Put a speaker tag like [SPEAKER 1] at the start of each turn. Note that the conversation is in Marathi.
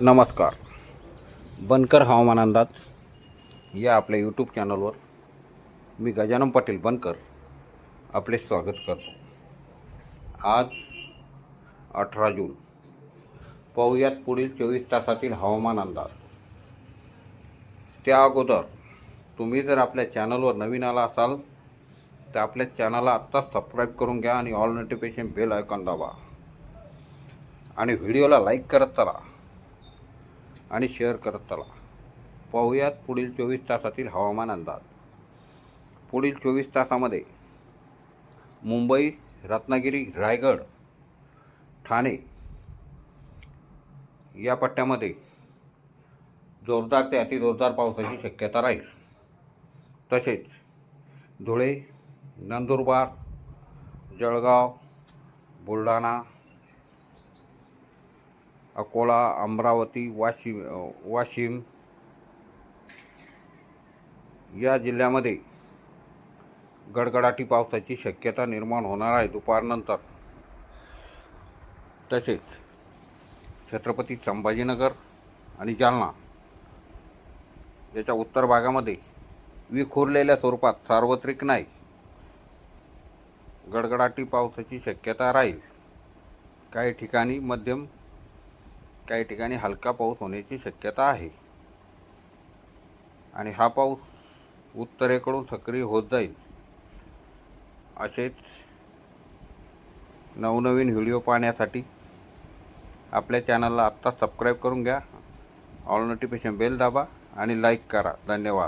[SPEAKER 1] नमस्कार. बनकर हवामान अंदाज या आपल्या यूट्यूब चॅनलवर मी गजानन पाटील बनकर आपले स्वागत करतो. आज अठरा जून. पाहूयात पुढील चोवीस तासातील हवामान अंदाज. त्या अगोदर तुम्ही जर आपल्या चॅनलवर नवीन आला असाल तर आपल्या चॅनलला आत्ताच सबस्क्राईब करून घ्या आणि ऑल नोटिफिकेशन बेल आयकॉन दाबा. आणि व्हिडिओला लाईक करत चला. आणि शेअर करत चला. पाहूयात पुढील चोवीस तासातील हवामान अंदाज. पुढील चोवीस तासामध्ये मुंबई रत्नागिरी रायगड ठाणे या पट्ट्यामध्ये जोरदार ते अतिजोरदार पावसाची शक्यता राहील. तसेच धुळे नंदुरबार जळगाव बुलढाणा अकोला अमरावती वाशिम वाशिम या जिल्ह्यामध्ये गडगडाटी पावसाची शक्यता निर्माण होणार आहे दुपारनंतर. तसेच छत्रपती संभाजीनगर आणि जालना याच्या उत्तर भागामध्ये विखुरलेल्या स्वरूपात सार्वत्रिक नाही. गडगडाटी पावसाची शक्यता राहील. काही ठिकाणी मध्यम काही ठिकाणी हलका पाऊस होण्याची शक्यता आहे. आणि हा पाऊस उत्तरेकडून सक्रिय होत जाईल. असेच नवनवीन व्हिडिओ पाहण्यासाठी आपल्या चॅनलला आत्ता सबस्क्राईब करून घ्या. ऑल नोटिफिकेशन बेल दाबा आणि लाईक करा. धन्यवाद.